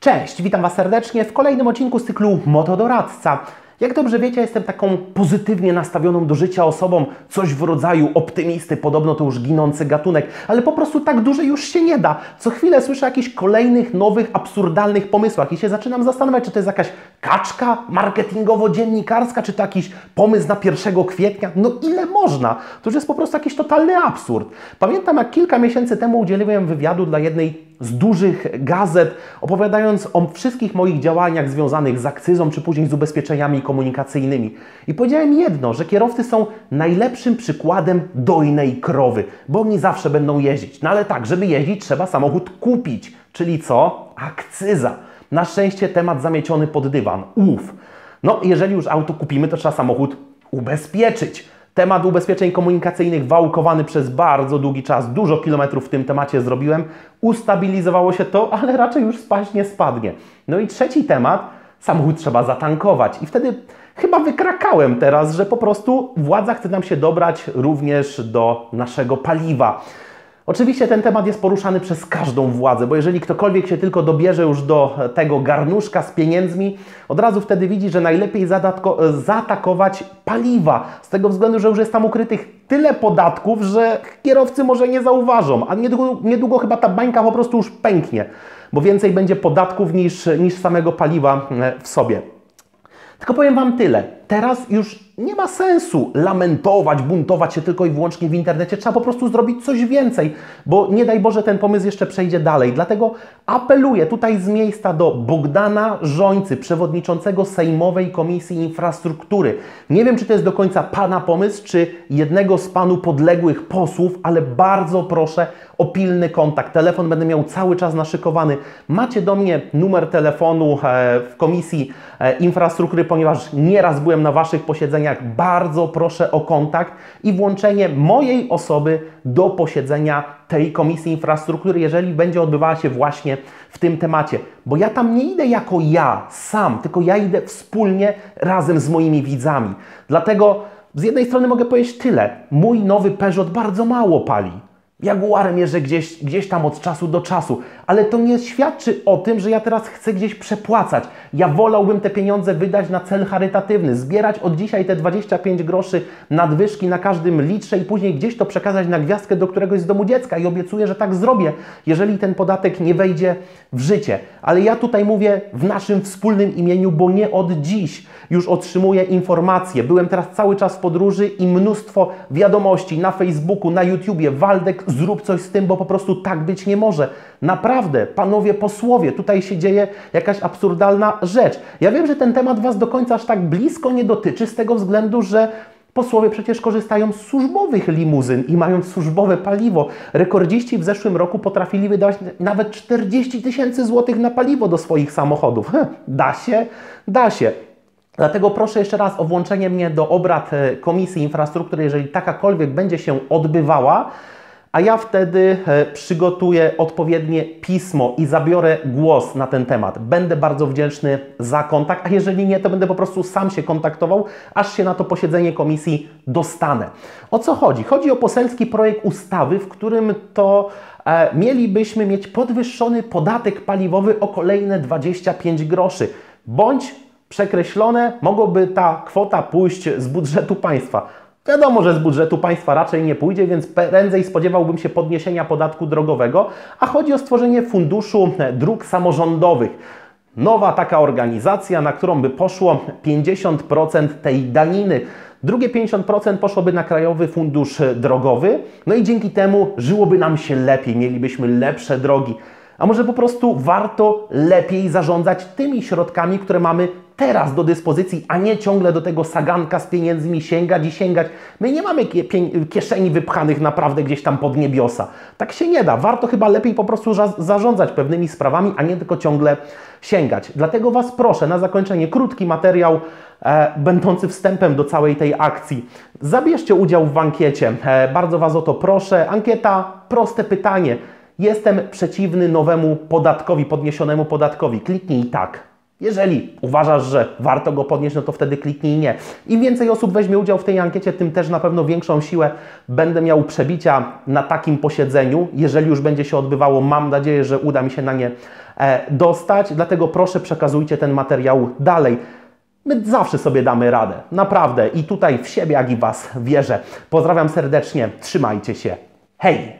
Cześć, witam Was serdecznie w kolejnym odcinku z cyklu Motodoradca. Jak dobrze wiecie, jestem taką pozytywnie nastawioną do życia osobą, coś w rodzaju optymisty, podobno to już ginący gatunek, ale po prostu tak dłużej już się nie da. Co chwilę słyszę o jakichś kolejnych, nowych, absurdalnych pomysłach i się zaczynam zastanawiać, czy to jest jakaś kaczka marketingowo-dziennikarska, czy to jakiś pomysł na 1 kwietnia. No ile można? To już jest po prostu jakiś totalny absurd. Pamiętam, jak kilka miesięcy temu udzieliłem wywiadu dla jednej z dużych gazet, opowiadając o wszystkich moich działaniach związanych z akcyzą, czy później z ubezpieczeniami komunikacyjnymi. I powiedziałem jedno, że kierowcy są najlepszym przykładem dojnej krowy, bo oni zawsze będą jeździć. No ale tak, żeby jeździć, trzeba samochód kupić. Czyli co? Akcyza. Na szczęście temat zamieciony pod dywan. Uf. No, jeżeli już auto kupimy, to trzeba samochód ubezpieczyć. Temat ubezpieczeń komunikacyjnych wałkowany przez bardzo długi czas, dużo kilometrów w tym temacie zrobiłem. Ustabilizowało się to, ale raczej już spaść nie spadnie. No i trzeci temat, samochód trzeba zatankować. I wtedy chyba wykrakałem teraz, że po prostu władza chce nam się dobrać również do naszego paliwa. Oczywiście ten temat jest poruszany przez każdą władzę, bo jeżeli ktokolwiek się tylko dobierze już do tego garnuszka z pieniędzmi, od razu wtedy widzi, że najlepiej zaatakować paliwa, z tego względu, że już jest tam ukrytych tyle podatków, że kierowcy może nie zauważą, a niedługo, niedługo chyba ta bańka po prostu już pęknie, bo więcej będzie podatków niż, niż samego paliwa e, w sobie. Tylko powiem Wam tyle. Teraz już nie ma sensu lamentować, buntować się tylko i wyłącznie w internecie. Trzeba po prostu zrobić coś więcej, bo nie daj Boże ten pomysł jeszcze przejdzie dalej. Dlatego apeluję tutaj z miejsca do Bogdana Żońcy, przewodniczącego Sejmowej Komisji Infrastruktury. Nie wiem, czy to jest do końca Pana pomysł, czy jednego z Panu podległych posłów, ale bardzo proszę o pilny kontakt. Telefon będę miał cały czas naszykowany. Macie do mnie numer telefonu e, w Komisji e, Infrastruktury, ponieważ nieraz byłem na Waszych posiedzeniach. Bardzo proszę o kontakt i włączenie mojej osoby do posiedzenia tej Komisji Infrastruktury, jeżeli będzie odbywała się właśnie w tym temacie. Bo ja tam nie idę jako ja sam, tylko ja idę wspólnie razem z moimi widzami. Dlatego z jednej strony mogę powiedzieć tyle. Mój nowy Peugeot bardzo mało pali. Jaguarem jeżdżę gdzieś, gdzieś tam od czasu do czasu, ale to nie świadczy o tym, że ja teraz chcę gdzieś przepłacać. Ja wolałbym te pieniądze wydać na cel charytatywny, zbierać od dzisiaj te 25 groszy nadwyżki na każdym litrze i później gdzieś to przekazać na gwiazdkę do któregoś z domu dziecka i obiecuję, że tak zrobię, jeżeli ten podatek nie wejdzie w życie. Ale ja tutaj mówię w naszym wspólnym imieniu, bo nie od dziś już otrzymuję informacje. Byłem teraz cały czas w podróży i mnóstwo wiadomości na Facebooku, na YouTubie. Waldek, zrób coś z tym, bo po prostu tak być nie może. Naprawdę, panowie posłowie, tutaj się dzieje jakaś absurdalna rzecz. Ja wiem, że ten temat Was do końca aż tak blisko nie dotyczy, z tego względu, że Posłowie przecież korzystają z służbowych limuzyn i mają służbowe paliwo. Rekordziści w zeszłym roku potrafili wydać nawet 40 tysięcy złotych na paliwo do swoich samochodów. Da się? Da się. Dlatego proszę jeszcze raz o włączenie mnie do obrad e, Komisji Infrastruktury, jeżeli takakolwiek będzie się odbywała, a ja wtedy e, przygotuję odpowiednie pismo i zabiorę głos na ten temat. Będę bardzo wdzięczny za kontakt, a jeżeli nie, to będę po prostu sam się kontaktował, aż się na to posiedzenie komisji dostanę. O co chodzi? Chodzi o poselski projekt ustawy, w którym to e, mielibyśmy mieć podwyższony podatek paliwowy o kolejne 25 groszy, bądź przekreślone, mogłoby ta kwota pójść z budżetu państwa. Wiadomo, że z budżetu państwa raczej nie pójdzie, więc prędzej spodziewałbym się podniesienia podatku drogowego, a chodzi o stworzenie funduszu dróg samorządowych. Nowa taka organizacja, na którą by poszło 50% tej daniny. Drugie 50% poszłoby na Krajowy Fundusz Drogowy, no i dzięki temu żyłoby nam się lepiej, mielibyśmy lepsze drogi. A może po prostu warto lepiej zarządzać tymi środkami, które mamy teraz do dyspozycji, a nie ciągle do tego saganka z pieniędzmi sięgać i sięgać. My nie mamy kieszeni wypchanych naprawdę gdzieś tam pod niebiosa. Tak się nie da. Warto chyba lepiej po prostu zarządzać pewnymi sprawami, a nie tylko ciągle sięgać. Dlatego Was proszę na zakończenie krótki materiał e, będący wstępem do całej tej akcji. Zabierzcie udział w ankiecie. E, bardzo Was o to proszę. Ankieta, proste pytanie. Jestem przeciwny nowemu podatkowi, podniesionemu podatkowi. Kliknij tak. Jeżeli uważasz, że warto go podnieść, no to wtedy kliknij nie. Im więcej osób weźmie udział w tej ankiecie, tym też na pewno większą siłę będę miał przebicia na takim posiedzeniu. Jeżeli już będzie się odbywało, mam nadzieję, że uda mi się na nie e, dostać. Dlatego proszę przekazujcie ten materiał dalej. My zawsze sobie damy radę, naprawdę. I tutaj w siebie, jak i Was wierzę. Pozdrawiam serdecznie, trzymajcie się. Hej!